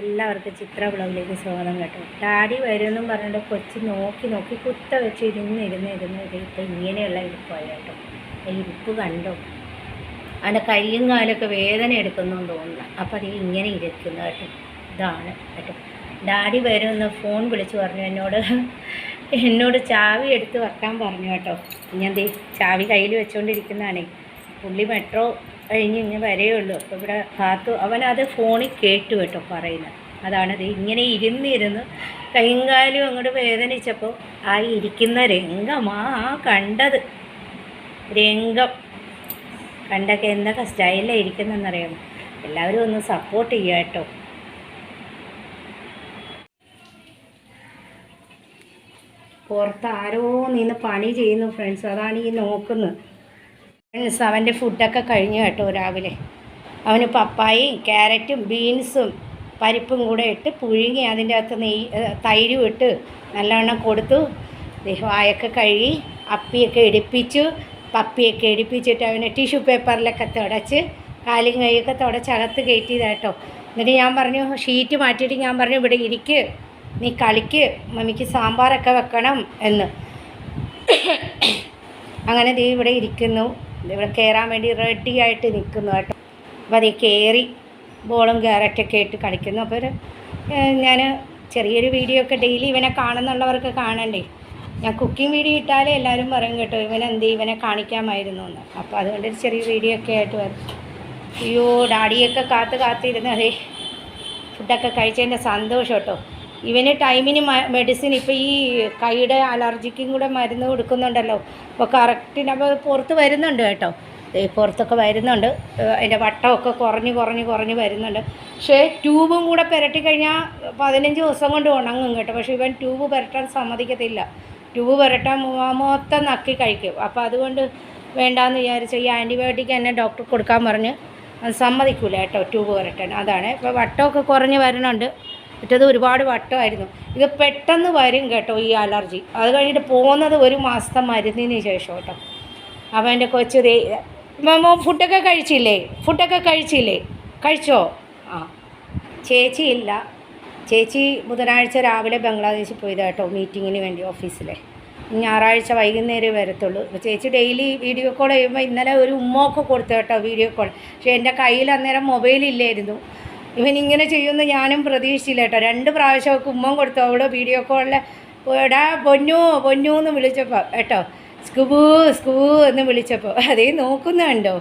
എല്ലാവർക്കും ചിത്ര ബ്ലോഗിലേക്ക് സ്വാഗതം കേട്ടോ. ഡാഡി വരുമെന്നും പറഞ്ഞിട്ട് കൊച്ചു നോക്കി നോക്കി കുത്ത വെച്ച് ഇരുന്ന് ഇരുന്ന് ഇരുന്ന് ഇപ്പം ഇങ്ങനെയുള്ള ഇരിപ്പായി കേട്ടോ. ഈ ഇരിപ്പ് കണ്ടോ? അവന്റെ കയ്യും കാലൊക്കെ വേദന എടുക്കുന്നു തോന്നുന്നു. അപ്പോൾ അത് ഇങ്ങനെ ഇരിക്കുന്നു കേട്ടോ. ഇതാണ് കേട്ടോ. ഡാഡി വരുമെന്ന് ഫോൺ വിളിച്ച് പറഞ്ഞു. എന്നോട് എന്നോട് ചാവി എടുത്ത് വെക്കാൻ പറഞ്ഞു കേട്ടോ. ഞാൻ ദേ ചാവി കയ്യിൽ വെച്ചുകൊണ്ടിരിക്കുന്നതാണേ പുള്ളി മെട്രോ കഴിഞ്ഞ് ഇങ്ങനെ വരെയുള്ളൂ. അപ്പോൾ ഇവിടെ കാത്തു അവനത് ഫോണിൽ കേട്ടു കേട്ടോ പറയുന്നത്. അതാണത് ഇങ്ങനെ ഇരുന്നിരുന്ന് കൈയും കാലും അങ്ങോട്ട് വേദനിച്ചപ്പോൾ ആ ഇരിക്കുന്ന രംഗമാ കണ്ടത്. രംഗം. കണ്ടൊക്കെ എന്തൊക്കെ സ്റ്റൈലാണ് ഇരിക്കുന്നതെന്നറിയാമോ? എല്ലാവരും ഒന്ന് സപ്പോർട്ട് ചെയ്യുക കേട്ടോ. പുറത്ത് ആരോ നിന്ന് പണി ചെയ്യുന്നു ഫ്രണ്ട്സ് അതാണ് ഈ നോക്കുന്നത്. ഫ്രണ്ട്സ് അവന്റെ ഫുഡൊക്കെ കഴിഞ്ഞു കേട്ടോ രാവിലെ. അവന് പപ്പായയും ക്യാരറ്റും ബീൻസും പരിപ്പും കൂടെ ഇട്ട് പുഴുങ്ങി അതിന്റെ അകത്ത് നെയ് തൈരും ഇട്ട് നല്ലവണ്ണം കൊടുത്തു. വായൊക്കെ കഴുകി അപ്പിയൊക്കെ എടുപ്പിച്ചു പപ്പിയൊക്കെ എടുപ്പിച്ചിട്ട് അവനെ ടിഷ്യൂ പേപ്പറിലൊക്കെ തുടച്ച് കാലും കൈയൊക്കെ തുടച്ച് അകത്ത് കയറ്റിയതാട്ടോ എന്നിട്ട് ഞാൻ പറഞ്ഞു ഷീറ്റ് മാറ്റിയിട്ട് ഞാൻ പറഞ്ഞു ഇവിടെ ഇരിക്ക്. നീ കളിക്ക്. മമ്മിക്ക് സാമ്പാറൊക്കെ വെക്കണം എന്ന്. അങ്ങനെ ദേ ഇവിടെ ഇരിക്കുന്നു. ഇവിടെ കയറാൻ വേണ്ടി റെഡി ആയിട്ട് നിൽക്കുന്നു കേട്ടോ. അപ്പോൾ അതേ കയറി ബോളും ക്യാരറ്റൊക്കെ ഇട്ട് കളിക്കുന്നു. അപ്പോൾ ഒരു ഞാൻ ചെറിയൊരു വീഡിയോ ഒക്കെ ഡെയിലി ഇവനെ കാണുന്നുള്ളവർക്ക് കാണണ്ടേ? ഞാൻ കുക്കിംഗ് വീഡിയോ ഇട്ടാലേ എല്ലാവരും പറയും കേട്ടോ ഇവനെന്ത് ഇവനെ കാണിക്കാമായിരുന്നു എന്ന്. അപ്പോൾ അതുകൊണ്ട് ഒരു ചെറിയ വീഡിയോ ഒക്കെ ആയിട്ട് വരും. അയ്യോ ഡാഡിയൊക്കെ കാത്ത് കാത്തിരുന്ന് അതേ ഫുഡൊക്കെ കഴിച്ചതിന്റെ സന്തോഷം കേട്ടോ. ഇവന് ടൈമിന് മെഡിസിൻ ഇപ്പോൾ ഈ കൈയുടെ അലർജിക്കും കൂടെ മരുന്ന് കൊടുക്കുന്നുണ്ടല്ലോ. അപ്പോൾ കറക്റ്റിന് അപ്പോൾ പുറത്ത് വരുന്നുണ്ട് കേട്ടോ. പുറത്തൊക്കെ വരുന്നുണ്ട്. അതിന്റെ വട്ടമൊക്കെ കുറഞ്ഞ് കുറഞ്ഞ് കുറഞ്ഞ് വരുന്നുണ്ട്. പക്ഷേ ട്യൂബും കൂടെ പുരട്ടി കഴിഞ്ഞാൽ പതിനഞ്ച് ദിവസം കൊണ്ട് ഉണങ്ങും കേട്ടോ. പക്ഷേ ഇവൻ ട്യൂബ് പുരട്ടാൻ സമ്മതിക്കത്തില്ല. ട്യൂബ് പുരട്ടാൻ മൊത്തം നക്കി കഴിക്കും. അപ്പോൾ അതുകൊണ്ട് വേണ്ടാന്ന് വിചാരിച്ചു ഈ ആന്റിബയോട്ടിക് എന്നെ ഡോക്ടർ കൊടുക്കാൻ പറഞ്ഞ് അത് സമ്മതിക്കൂല കേട്ടോ ട്യൂബ് പുരട്ടാൻ. അതാണ്. ഇപ്പോൾ വട്ടമൊക്കെ കുറഞ്ഞ് വരുന്നുണ്ട്. മറ്റത് ഒരുപാട് വട്ടമായിരുന്നു. ഇത് പെട്ടെന്ന് വരും കേട്ടോ ഈ അലർജി. അത് കഴിഞ്ഞിട്ട് പോകുന്നത് ഒരു മാസത്തെ മരുന്നിന് ശേഷം കേട്ടോ. അപ്പോൾ എന്റെ കൊച്ചു ദേ മമ്മ ഫുഡൊക്കെ കഴിച്ചില്ലേ? ഫുഡൊക്കെ കഴിച്ചില്ലേ? കഴിച്ചോ? ആ. ചേച്ചി ഇല്ല. ചേച്ചി ബുധനാഴ്ച രാവിലെ ബംഗ്ലാദേശിൽ പോയത് കേട്ടോ മീറ്റിങ്ങിന് വേണ്ടി ഓഫീസിലെ ഞായറാഴ്ച വൈകുന്നേരം വരത്തുള്ളൂ. അപ്പോൾ ചേച്ചി ഡെയിലി വീഡിയോ കോൾ ചെയ്യുമ്പോൾ ഇന്നലെ ഒരു ഉമ്മ ഒക്കെ കൊടുത്തു കേട്ടോ വീഡിയോ കോൾ. പക്ഷേ എന്റെ കയ്യിൽ അന്നേരം മൊബൈലില്ലായിരുന്നു ഇവൻ ഇങ്ങനെ ചെയ്യുമെന്ന് ഞാനും പ്രതീക്ഷിച്ചില്ല കേട്ടോ. രണ്ട് പ്രാവശ്യമൊക്കെ ഉമ്മം കൊടുത്തു. അവിടെ വീഡിയോ കോളിൽ എടാ പൊന്നു പൊന്നു എന്ന് വിളിച്ചപ്പോൾ കേട്ടോ. സ്കൂ സ്കൂ എന്ന് വിളിച്ചപ്പോൾ അതേ നോക്കുന്നുണ്ടോ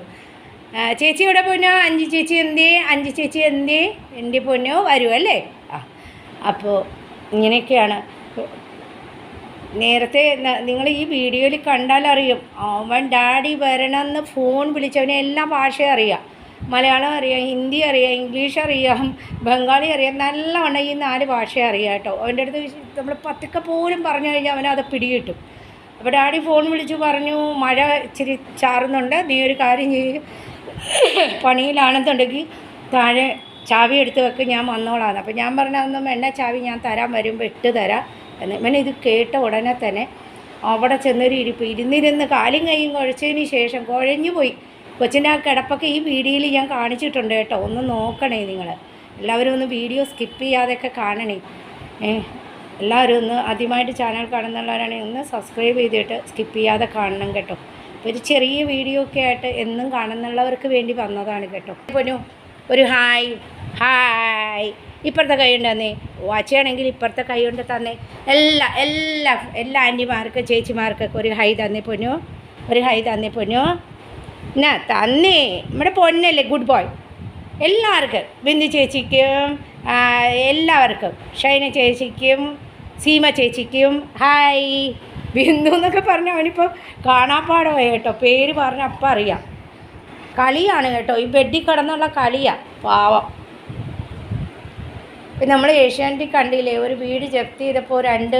ചേച്ചി ഇവിടെ പൊന്നോ? അഞ്ച് ചേച്ചി എന്തേ അഞ്ച് ചേച്ചി എന്തേ എന്റെ പൊന്നോ വരുമല്ലേ ആ അപ്പോൾ ഇങ്ങനെയൊക്കെയാണ്. നേരത്തെ നിങ്ങൾ ഈ വീഡിയോയിൽ കണ്ടാലറിയും അവൻ ഡാഡി വരണമെന്ന് ഫോൺ വിളിച്ചവനെ എല്ലാ ഭാഷയും അറിയാം. മലയാളം അറിയാം ഹിന്ദി അറിയാം ഇംഗ്ലീഷ് അറിയാം ബംഗാളി അറിയാം നല്ലവണ്ണം ഈ നാല് ഭാഷ അറിയാം കേട്ടോ. അവന്റെ അടുത്ത് നമ്മൾ പത്തൊക്കെ പോലും പറഞ്ഞു കഴിഞ്ഞാൽ അവനത് പിടികിട്ടും. അപ്പോൾ ഡാഡി ഫോൺ വിളിച്ചു പറഞ്ഞു മഴ ഇച്ചിരി ചാറുന്നുണ്ട് നീ ഒരു കാര്യം ചെയ്യും. പണിയിലാണെന്നുണ്ടെങ്കിൽ താഴെ ചാവി എടുത്ത് വെക്ക് ഞാൻ വന്നോളാന്ന്. അപ്പോൾ ഞാൻ പറഞ്ഞതൊന്നും എണ്ണ ചാവി ഞാൻ തരാൻ വരുമ്പോൾ ഇട്ട് തരാം എന്ന്. ഇവൻ ഇത് കേട്ട ഉടനെ തന്നെ അവിടെ ചെന്നൊരു ഇരിപ്പ്. ഇരുന്നിരുന്ന് കാലും കൈയും കുഴച്ചതിന് ശേഷം കുഴഞ്ഞു പോയി കൊച്ചിന്റെ ആ കിടപ്പൊക്കെ ഈ വീഡിയോയിൽ ഞാൻ കാണിച്ചിട്ടുണ്ട് കേട്ടോ. ഒന്ന് നോക്കണേ നിങ്ങൾ. എല്ലാവരും ഒന്ന് വീഡിയോ സ്കിപ്പ് ചെയ്യാതെയൊക്കെ കാണണേ. എല്ലാവരും ഒന്ന് ആദ്യമായിട്ട് ചാനൽ കാണുന്നുള്ളവരാണെങ്കിൽ ഒന്ന് സബ്സ്ക്രൈബ് ചെയ്തിട്ട് സ്കിപ്പ് ചെയ്യാതെ കാണണം കേട്ടോ. അപ്പോൾ ഒരു ചെറിയ വീഡിയോ ഒക്കെ ആയിട്ട് എന്നും കാണുന്നുള്ളവർക്ക് വേണ്ടി വന്നതാണ് കേട്ടോ. പൊന്നു ഒരു ഹായ്. ഹായ്. ഇപ്പുറത്തെ കൈ കൊണ്ട് തന്നേ. വാച്ചയാണെങ്കിൽ ഇപ്പുറത്തെ കൈ കൊണ്ട് തന്നേ. എല്ലാ എല്ലാ എല്ലാ ആന്റിമാർക്കും ചേച്ചിമാർക്കൊക്കെ ഒരു ഹൈ തന്നേ പൊന്നു. ഒരു ഹൈ തന്നേ പൊന്നു. എന്നാ തന്നേ നമ്മുടെ പൊന്നല്ലേ ഗുഡ് ബോയ് എല്ലാവർക്കും ബിന്ദു ചേച്ചിക്കും എല്ലാവർക്കും ഷൈന ചേച്ചിക്കും സീമ ചേച്ചിക്കും ഹായ് ബിന്ദു എന്നൊക്കെ പറഞ്ഞ അവനിപ്പോൾ കാണാപ്പാടമായി കേട്ടോ പേര് പറഞ്ഞ അപ്പം അറിയാം. കളിയാണ് കേട്ടോ ഈ ബെഡിൽ കിടന്നുള്ള കളിയാണ് പാവം. ഇപ്പം നമ്മൾ ഏഷ്യാനെറ്റിൽ കണ്ടില്ലേ ഒരു വീട് ജപ്തി ചെയ്തപ്പോൾ രണ്ട്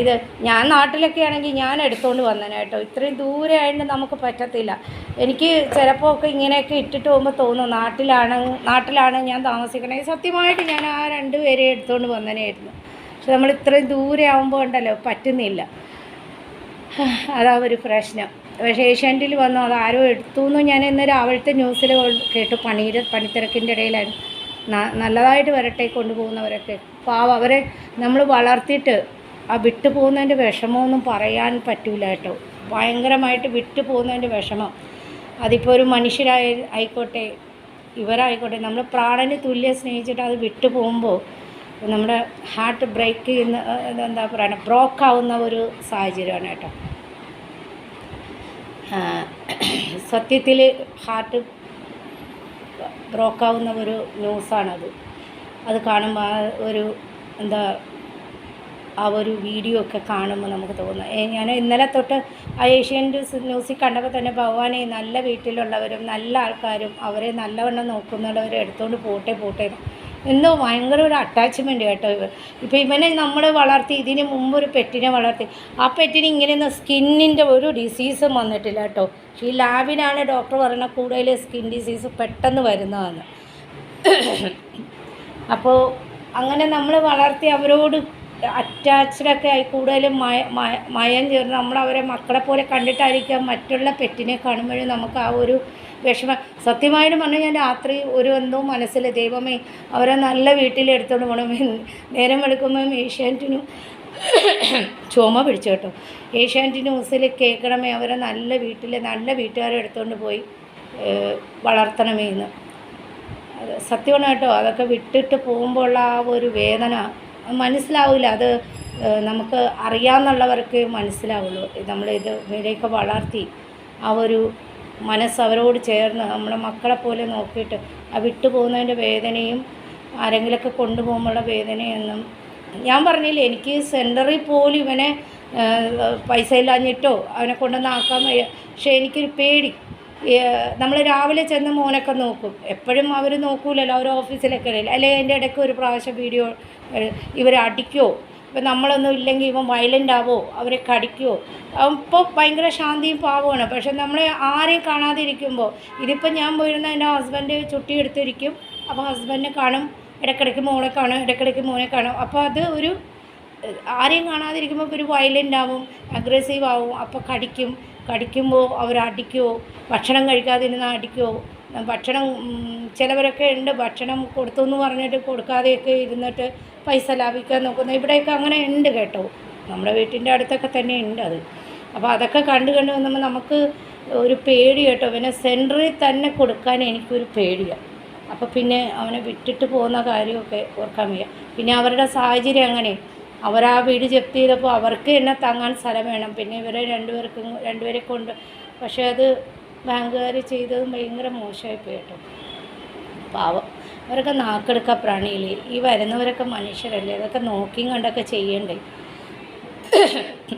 ഇത് ഞാൻ നാട്ടിലൊക്കെ ആണെങ്കിൽ ഞാൻ എടുത്തുകൊണ്ട് വന്നേനെ കേട്ടോ. ഇത്രയും ദൂരെ ആയതുകൊണ്ട് നമുക്ക് പറ്റത്തില്ല. എനിക്ക് ചിലപ്പോൾ ഒക്കെ ഇങ്ങനെയൊക്കെ ഇട്ടിട്ട് പോകുമ്പോൾ തോന്നും നാട്ടിലാണ് നാട്ടിലാണ് ഞാൻ താമസിക്കണേ. സത്യമായിട്ട് ഞാൻ ആ രണ്ട് പേരെ എടുത്തുകൊണ്ട് വന്നേനായിരുന്നു. പക്ഷെ നമ്മൾ ഇത്രയും ദൂരെ ആകുമ്പോൾ ഉണ്ടല്ലോ പറ്റുന്നില്ല. അതാ ഒരു പ്രശ്നം. പക്ഷേ ഏഷ്യാനെറ്റിൽ വന്നു അത് ആരോ എടുത്തു എന്ന് ഞാൻ ഇന്ന് രാവിലത്തെ ന്യൂസിൽ കേട്ടു. പണിയുടെ പണിത്തിരക്കിന്റെ ഇടയിലായിരുന്നു. നല്ലതായിട്ട് വരട്ടെ കൊണ്ടുപോകുന്നവരൊക്കെ. പാവം അവരെ നമ്മൾ വളർത്തിയിട്ട് ആ വിട്ടു പോകുന്നതിന്റെ വിഷമമൊന്നും പറയാൻ പറ്റൂല കേട്ടോ. ഭയങ്കരമായിട്ട് വിട്ടു പോകുന്നതിന്റെ വിഷമം. അതിപ്പോൾ ഒരു മനുഷ്യരായ ആയിക്കോട്ടെ ഇവരായിക്കോട്ടെ നമ്മൾ പ്രാണന് തുല്യം സ്നേഹിച്ചിട്ട് അത് വിട്ടു പോകുമ്പോൾ നമ്മുടെ ഹാർട്ട് ബ്രേക്ക് ചെയ്യുന്ന എന്താ പറയുക ബ്രോക്ക് ആവുന്ന ഒരു സാഹചര്യമാണ് കേട്ടോ. സത്യത്തിൽ ഹാർട്ട് ബ്രോക്കാവുന്ന ഒരു ന്യൂസാണത് അത് കാണുമ്പോൾ ഒരു എന്താ ആ ഒരു വീഡിയോ ഒക്കെ കാണുമ്പോൾ നമുക്ക് തോന്നുന്നു ഞാൻ ഇന്നലെ തൊട്ട് ആ ഏഷ്യൻ ന്യൂസിൽ കണ്ടപ്പോൾ തന്നെ ഭഗവാനെ നല്ല വീട്ടിലുള്ളവരും നല്ല ആൾക്കാരും അവരെ നല്ലവണ്ണം നോക്കുന്നുള്ളവരും എടുത്തുകൊണ്ട് പോട്ടെ പോട്ടെ. എന്തോ ഭയങ്കര ഒരു അറ്റാച്ച്മെന്റ് കേട്ടോ ഇവർ ഇപ്പോൾ ഇവനെ നമ്മൾ വളർത്തി ഇതിന് മുമ്പ് ഒരു പെറ്റിനെ വളർത്തി. ആ പെറ്റിന് ഇങ്ങനെയൊന്നും സ്കിന്നിന്റെ ഒരു ഡിസീസും വന്നിട്ടില്ല കേട്ടോ. ഈ ലാബിനാണ് ഡോക്ടർ പറയുന്നത് കൂടുതൽ സ്കിൻ ഡിസീസ് പെട്ടെന്ന് വരുന്നതാണ്. അപ്പോൾ അങ്ങനെ നമ്മൾ വളർത്തി അവരോട് അറ്റാച്ച്ഡൊക്കെ ആയി കൂടുതലും മയ മയ- ചേർന്ന് നമ്മൾ അവരെ മക്കളെ പോലെ കണ്ടിട്ടായിരിക്കാം മറ്റുള്ള പെറ്റിനെ കാണുമ്പോഴും നമുക്ക് ആ ഒരു വിഷമം. സത്യമായിട്ട് പറഞ്ഞാൽ ഞാൻ രാത്രി ഒരു എന്തോ മനസ്സിൽ ദൈവമേ അവരെ നല്ല വീട്ടിലെടുത്തോണ്ട് പോകണം നേരം വെളുക്കുമ്പം ഏഷ്യാനെറ്റിനും ചുമ പിടിച്ചു കേട്ടോ. ഏഷ്യാനെറ്റ് ന്യൂസിൽ കേൾക്കണമേ അവരെ നല്ല വീട്ടിൽ നല്ല വീട്ടുകാരെ എടുത്തുകൊണ്ട് പോയി വളർത്തണമേ എന്ന്. സത്യമാണ് കേട്ടോ. അതൊക്കെ വിട്ടിട്ട് പോകുമ്പോൾ ആ ഒരു വേദന മനസ്സിലാവില്ല അത് നമുക്ക് അറിയാമെന്നുള്ളവർക്ക് മനസ്സിലാവുള്ളൂ. നമ്മളിത് ഇത് ഇവരെയൊക്കെ വളർത്തി ആ ഒരു മനസ്സ് അവരോട് ചേർന്ന് നമ്മുടെ മക്കളെ പോലെ നോക്കിയിട്ട് ആ വിട്ടുപോകുന്നതിന്റെ വേദനയും ആരെങ്കിലുമൊക്കെ കൊണ്ടുപോകുമ്പോഴുള്ള വേദനയൊന്നും ഞാൻ പറഞ്ഞില്ല എനിക്ക് സെന്ററിൽ പോലും ഇവനെ പൈസ ഇല്ലാഞ്ഞിട്ടോ അവനെ കൊണ്ടുവന്ന് ആക്കാൻ പക്ഷേ എനിക്കൊരു പേടി. നമ്മൾ രാവിലെ ചെന്ന് മോനൊക്കെ നോക്കും. എപ്പോഴും അവർ നോക്കൂലല്ലോ അവർ ഓഫീസിലൊക്കെ അല്ലേ അല്ലെങ്കിൽ അതിന്റെ ഇടയ്ക്ക് ഒരു പ്രാവശ്യം വീഡിയോ ഇവർ അടിക്കുമോ ഇപ്പം നമ്മളൊന്നും ഇല്ലെങ്കിൽ ഇവൻ വയലന്റ് ആവോ? അവരെ കടിക്കുമോ അപ്പോൾ ഭയങ്കര ശാന്തിയും പാവമാണ്. പക്ഷെ നമ്മളെ ആരെയും കാണാതിരിക്കുമ്പോൾ ഇതിപ്പോൾ ഞാൻ പോയിരുന്ന എന്റെ ഹസ്ബൻഡ് ചുട്ടി എടുത്തിരിക്കും. അപ്പോൾ ഹസ്ബൻഡിനെ കാണും ഇടയ്ക്കിടയ്ക്ക് മോളെ കാണും ഇടയ്ക്കിടയ്ക്ക് മോനെ കാണും. അപ്പോൾ അത് ഒരു ആരെയും കാണാതിരിക്കുമ്പോൾ ഒരു വയലന്റ് ആവും അഗ്രസീവ് ആവും അപ്പോൾ കടിക്കും. കടിക്കുമ്പോൾ അവർ അടിക്കുമോ ഭക്ഷണം കഴിക്കാതിരുന്നാൽ അടിക്കുമോ ഭക്ഷണം ചിലവരൊക്കെ ഉണ്ട്. ഭക്ഷണം കൊടുത്തു എന്ന് പറഞ്ഞിട്ട് കൊടുക്കാതെയൊക്കെ ഇരുന്നിട്ട് പൈസ ലാഭിക്കാൻ നോക്കുന്നത് ഇവിടെയൊക്കെ അങ്ങനെ ഉണ്ട് കേട്ടോ. നമ്മുടെ വീട്ടിന്റെ അടുത്തൊക്കെ തന്നെ ഉണ്ട് അത്. അപ്പോൾ അതൊക്കെ കണ്ടു കണ്ട് വന്നപ്പോൾ നമുക്ക് ഒരു പേടി കേട്ടോ. പിന്നെ സെന്ററിൽ തന്നെ കൊടുക്കാൻ എനിക്കൊരു പേടിയാണ് അപ്പോൾ പിന്നെ അവനെ വിട്ടിട്ട് പോകുന്ന കാര്യമൊക്കെ ഓർക്കാൻ വയ്യ. പിന്നെ അവരുടെ സാഹചര്യം അങ്ങനെ അവരാ വീട് ജപ്തി ചെയ്തപ്പോൾ അവർക്ക് തന്നെ താങ്ങാൻ സ്ഥലം വേണം. പിന്നെ ഇവരെ രണ്ടുപേർക്കും രണ്ടുപേരെ കൊണ്ട് പക്ഷേ അത് ബാങ്കുകാർ ചെയ്തതും ഭയങ്കര മോശമായി കേട്ടോ. പാവം. അവരൊക്കെ നാക്കെടുക്ക പ്രാണിയില്ലേ ഈ വരുന്നവരൊക്കെ മനുഷ്യരല്ലേ? അതൊക്കെ നോക്കിയും കണ്ടൊക്കെ ചെയ്യണ്ടേ?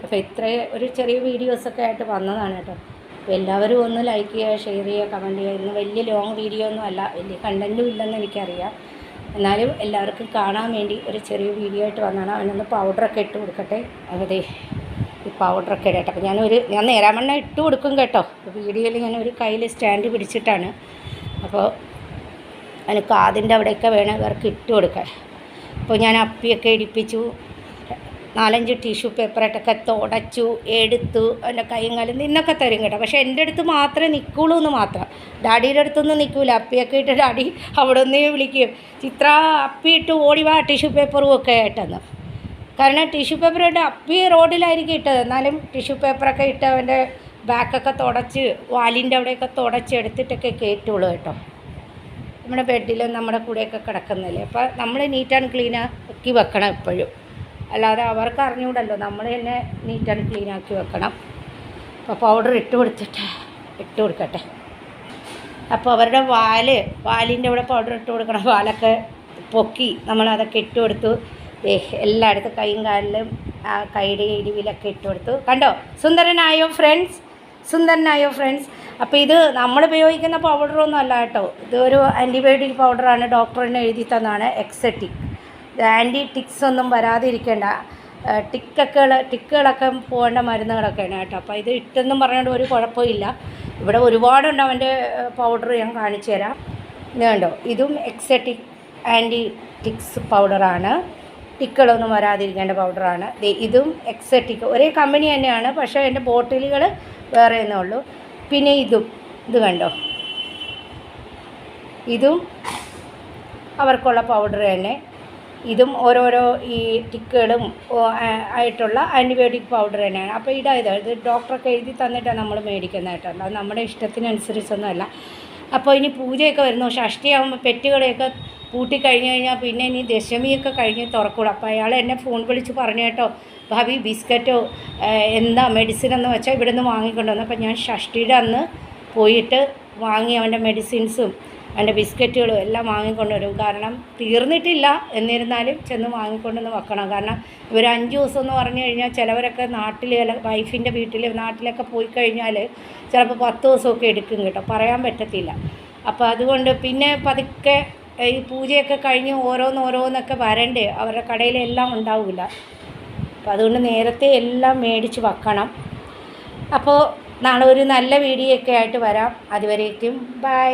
അപ്പോൾ ഇത്ര ഒരു ചെറിയ വീഡിയോസൊക്കെ ആയിട്ട് വന്നതാണ് കേട്ടോ. അപ്പോൾ എല്ലാവരും ഒന്ന് ലൈക്ക് ചെയ്യുക ഷെയർ ചെയ്യുക കമന്റ് ചെയ്യുക. ഇന്ന് വലിയ ലോങ് വീഡിയോ ഒന്നും അല്ല. വലിയ കണ്ടന്റും ഇല്ലെന്ന് എനിക്കറിയാം. എന്നാലും എല്ലാവർക്കും കാണാൻ വേണ്ടി ഒരു ചെറിയ വീഡിയോ ആയിട്ട് വന്നതാണ്. അവനൊന്ന് പൗഡറൊക്കെ ഇട്ട് കൊടുക്കട്ടെ? അതെ ഈ പൗഡറൊക്കെ ഇടട്ടെ. അപ്പോൾ ഞാനൊരു ഞാൻ നേരാമണ്ണ ഇട്ട് കൊടുക്കും കേട്ടോ. വീഡിയോയിൽ ഞാൻ ഒരു കയ്യിൽ സ്റ്റാൻഡ് പിടിച്ചിട്ടാണ്. അപ്പോൾ അതിന് കാതിന്റെ അവിടെയൊക്കെ വേണം ഇവർക്ക് ഇട്ട് കൊടുക്കാൻ. അപ്പോൾ ഞാൻ അപ്പിയൊക്കെ ഇടിപ്പിച്ചു. നാലഞ്ച് ടിഷ്യൂ പേപ്പറായിട്ടൊക്കെ തുടച്ചു എടുത്തു എന്റെ കൈയും കാലും നിന്നൊക്കെ തരും കേട്ടോ. പക്ഷേ എന്റെ അടുത്ത് മാത്രമേ നിൽക്കുള്ളൂ എന്ന് മാത്രം. ഡാഡിയുടെ അടുത്തൊന്നും നിൽക്കൂല. അപ്പിയൊക്കെ ഇട്ട് ഡാഡി അവിടെ ഒന്നേ വിളിക്കും. ചിത്ര അപ്പി ഇട്ട് ഓടി വാ ടിഷ്യൂ പേപ്പറും ഒക്കെ ആയിട്ടെന്ന്. കാരണം ടിഷ്യൂ പേപ്പർ ഇട്ട് അപ്പി റോഡിലായിരിക്കും ഇട്ടത്. എന്നാലും ടിഷ്യൂ പേപ്പറൊക്കെ ഇട്ട് അവന്റെ ബാക്കൊക്കെ തുടച്ച് വാലിന്റെ അവിടെയൊക്കെ തുടച്ച് എടുത്തിട്ടൊക്കെ കയറ്റുള്ളൂ കേട്ടോ. നമ്മുടെ ബെഡിലും നമ്മുടെ കൂടെയൊക്കെ കിടക്കുന്നില്ലേ. അപ്പോൾ നമ്മൾ നീറ്റ് ആൻഡ് ക്ലീൻ ആക്കി വെക്കണം എപ്പോഴും. അല്ലാതെ അവർക്ക് അറിഞ്ഞൂടല്ലോ. നമ്മൾ തന്നെ നീറ്റ് ആൻഡ് ക്ലീൻ ആക്കി വെക്കണം. അപ്പോൾ പൗഡർ ഇട്ട് കൊടുത്തിട്ട് ഇട്ട് കൊടുക്കട്ടെ. അപ്പോൾ അവരുടെ വാൽ വാലിന്റെ അവിടെ പൗഡർ ഇട്ട് കൊടുക്കണം. വാലൊക്കെ പൊക്കി നമ്മളതൊക്കെ ഇട്ട് കൊടുത്തു. എല്ലായിടത്തും കൈയും കാലിലും ആ കൈയുടെ ഇടിവിലൊക്കെ ഇട്ട് കൊടുത്തു. കണ്ടോ? സുന്ദരനായോ ഫ്രണ്ട്സ് സുന്ദരനായോ ഫ്രണ്ട്സ് അപ്പോൾ ഇത് നമ്മൾ ഉപയോഗിക്കുന്ന പൗഡറൊന്നും അല്ല കേട്ടോ. ഇതൊരു ആന്റിബയോട്ടിക് പൗഡറാണ് ഡോക്ടറിന് എഴുതി തന്നതാണ്. എക്സറ്റിക് ആന്റി ടിക്സ് ഒന്നും വരാതിരിക്കേണ്ട. ടിക്കൊക്കെ ടിക്കുകളൊക്കെ പോകേണ്ട മരുന്നുകളൊക്കെയാണ് കേട്ടോ. അപ്പോൾ ഇത് ഇട്ടെന്നും പറഞ്ഞുകൊണ്ട് ഒരു കുഴപ്പമില്ല. ഇവിടെ ഒരുപാടുണ്ട് അവന്റെ പൗഡർ ഞാൻ കാണിച്ചു തരാം. ഇതുണ്ടോ ഇതും എക്സറ്റിക് ആന്റി ടിക്സ് പൗഡറാണ്. ടിക്കുകളൊന്നും വരാതിരിക്കേണ്ട പൗഡറാണ്. ഇതും എക്സറ്റിക്. ഒരേ കമ്പനി തന്നെയാണ് പക്ഷേ അതിന്റെ ബോട്ടിലുകൾ വേറെ ഉള്ളൂ. പിന്നെ ഇതും ഇത് കണ്ടോ? ഇതും അവർക്കുള്ള പൗഡർ തന്നെ. ഇതും ഓരോരോ ഈ ടിക്കുകളും ആയിട്ടുള്ള ആന്റിബയോട്ടിക് പൗഡർ തന്നെയാണ്. അപ്പോൾ ഇതായത് ഇത് ഡോക്ടറൊക്കെ എഴുതി തന്നിട്ടാണ് നമ്മൾ മേടിക്കുന്നത് അത് നമ്മുടെ ഇഷ്ടത്തിനനുസരിച്ചൊന്നുമല്ല. അപ്പോൾ ഇനി പൂജയൊക്കെ വരുന്നു. ഷഷ്ടിയാകുമ്പോൾ പെറ്റുകളെയൊക്കെ പൂട്ടിക്കഴിഞ്ഞ് കഴിഞ്ഞാൽ പിന്നെ ഇനി ദശമിയൊക്കെ കഴിഞ്ഞ് തുറക്കൂടും. അപ്പോൾ അയാൾ എന്നെ ഫോൺ വിളിച്ച് പറഞ്ഞു കേട്ടോ ഭാവി ബിസ്ക്കറ്റോ എന്താ മെഡിസിൻ എന്ന് വെച്ചാൽ ഇവിടെ നിന്ന് വാങ്ങിക്കൊണ്ടുവന്നു. അപ്പോൾ ഞാൻ ഷഷ്ടിയുടെ അന്ന് പോയിട്ട് വാങ്ങി അവന്റെ മെഡിസിൻസും അവന്റെ ബിസ്ക്കറ്റുകളും എല്ലാം വാങ്ങിക്കൊണ്ടുവരും കാരണം തീർന്നിട്ടില്ല. എന്നിരുന്നാലും ചെന്ന് വാങ്ങിക്കൊണ്ടുവന്ന് വെക്കണം. കാരണം ഇവർ അഞ്ച് ദിവസം എന്ന് പറഞ്ഞു കഴിഞ്ഞാൽ ചിലവരൊക്കെ നാട്ടിൽ വൈഫിന്റെ വീട്ടിൽ നാട്ടിലൊക്കെ പോയി കഴിഞ്ഞാൽ ചിലപ്പോൾ പത്ത് ദിവസമൊക്കെ എടുക്കും കേട്ടോ. പറയാൻ പറ്റത്തില്ല. അപ്പോൾ അതുകൊണ്ട് പിന്നെ പതുക്കെ ഈ പൂജയൊക്കെ കഴിഞ്ഞ് ഓരോന്നോരോന്നൊക്കെ വരണ്ടേ അവരുടെ കടയിലെല്ലാം ഉണ്ടാവില്ല. അപ്പോൾ അതുകൊണ്ട് നേരത്തെ എല്ലാം മേടിച്ച് വെക്കണം. അപ്പോൾ നാളെ ഒരു നല്ല വീഡിയോ ഒക്കെ ആയിട്ട് വരാം. അതുവരേക്കും ബൈ.